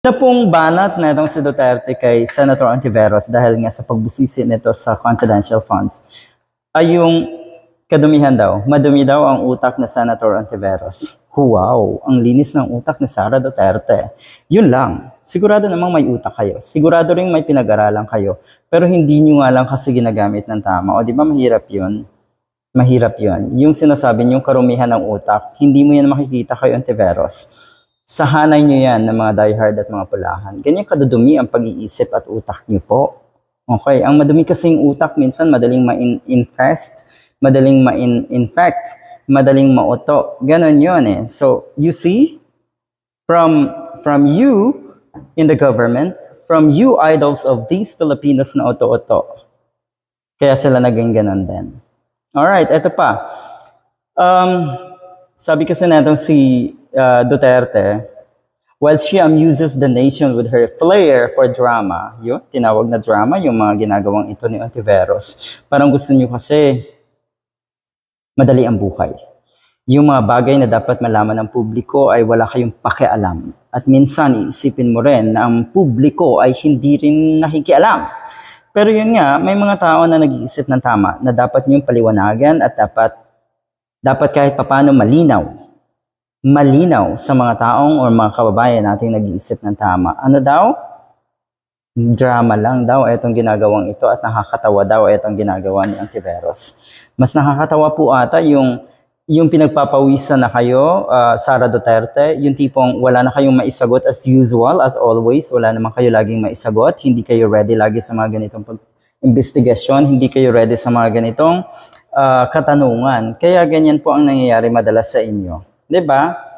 na pong banat na itong si Duterte kay Senator Antiveros dahil nga sa pagbusisi nito sa confidential funds ay yung kadumihan daw. Madumi daw ang utak na Senator Antiveros. Wow, ang linis ng utak ni Sara Duterte. Yun lang. Sigurado namang may utak kayo. Sigurado rin may pinag-aralan kayo. Pero hindi nyo nga lang kasi ginagamit ng tama. O di ba mahirap yun? Mahirap yun. Yung sinasabi nyo karumihan ng utak, hindi mo yan makikita kay Antiveros sa hanay nyo yan ng mga diehard at mga pulahan. Ganyan kadudumi ang pag-iisip at utak nyo po. Okay, ang madumi kasing utak minsan madaling ma-infest, madaling ma-infect, madaling mauto. Ganon yun eh. So, you see, from, from you in the government, from you idols of these Filipinos na oto-oto, kaya sila naging ganon din. Alright, eto pa. Um, sabi kasi natin si uh, Duterte, while she amuses the nation with her flair for drama, yun, tinawag na drama, yung mga ginagawang ito ni Ontiveros. Parang gusto niyo kasi madali ang buhay. Yung mga bagay na dapat malaman ng publiko ay wala kayong pakialam. At minsan, iisipin mo rin na ang publiko ay hindi rin nakikialam. Pero yun nga, may mga tao na nag-iisip ng tama na dapat niyong paliwanagan at dapat dapat kahit papano malinaw. Malinaw sa mga taong o mga kababayan nating nag-iisip ng tama. Ano daw? Drama lang daw itong ginagawang ito at nakakatawa daw itong ginagawa ni Antiveros. Mas nakakatawa po ata yung yung pinagpapawisan na kayo, uh, Sara Duterte, yung tipong wala na kayong maisagot as usual, as always, wala naman kayo laging maisagot, hindi kayo ready lagi sa mga ganitong investigasyon, hindi kayo ready sa mga ganitong uh, katanungan. Kaya ganyan po ang nangyayari madalas sa inyo. 'Di ba?